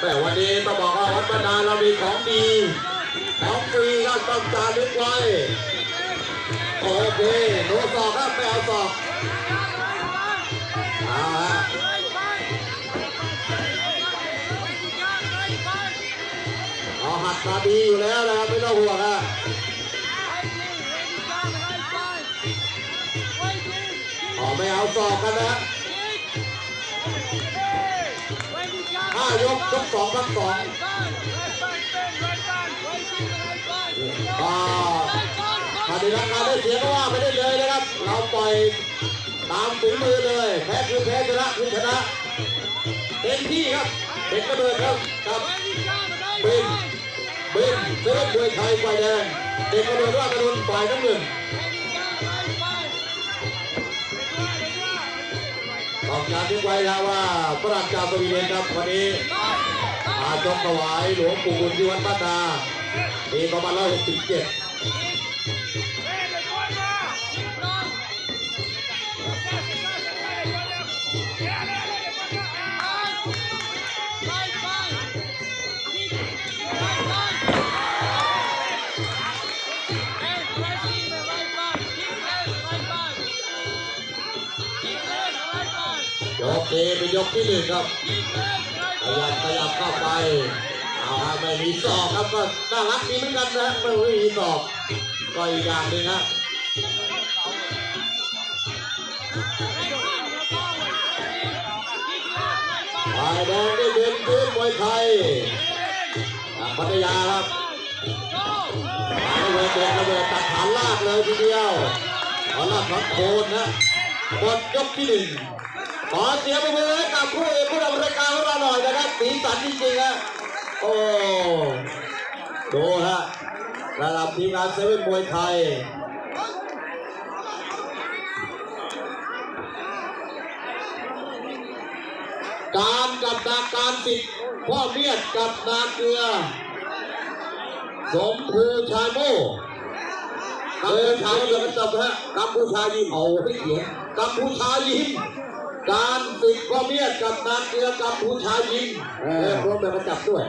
แต่วันนี้ต้องบอกว่าวัดบรรดาเรามีของดีของฟรีก็ต้องจารึกไว้โอเคโดนสอกครับไม่เอาสอกเอาฮะเอาหัดมาดีอยู่แล้วนะครับไม่ต้องห่วงฮะเอไม่เอาสอกกันนะ ห้ายกยกสองพันสองก็ถ้าด้รับการได้เสียก็ว่าไปได้เลยนะครับ เราปล่อยตามฝีมือเลย แพ้คือแพ้ชนะคือชนะเต็มที่ครับเด็กกระเบิดครับกับบินบินเซเว่นมวยไทยฝ่าแดงเด็กกระเบิดว่ากระโดนฝ่ายน้ำเงิน ต้องกานที่ไว้นะว่าฝรั่งจากสวีเดนครับวันนี้อาจงถวายหลวงปู่บุญยวัดบ้านาปีประมาณร้ อยหกเจ็ดยกนี้เป็นยกที่หนึ่งครับขยับขยับเข้าไปเอาฮะไม่มีศอกครับก็น่ารักดีเหมือนกันนะไม่มีศอกก็อีกอย่างหนึ่งฮะฝ่ายแดงได้เดินพื้นมวยไทยจากพัทยาครับมาเลยเดินระเบิดตัดฐานลากเลยทีเดียวขอลากขอโคนนะหมดยกที่หนึ่ง ขอเสียงปรบมือให้กับผู้เอกผู้นำรายการของเราหน่อยนะครับสีสันจริงๆฮะโอ้ดูฮะระดับทีมงานเซเว่นมวยไทยการกับนาการสิทธิ์พ่อเมียดกับนาเกลือ สมภูชายโม่กัมพูชายิมจบฮะกัมพูชายิ้มเอาไม่เขียนกัมพูชายิ้ม การฝึกพ่อเมียดกับนาเกลือกัมพูชายิมเออรวมแบบประจับด้วย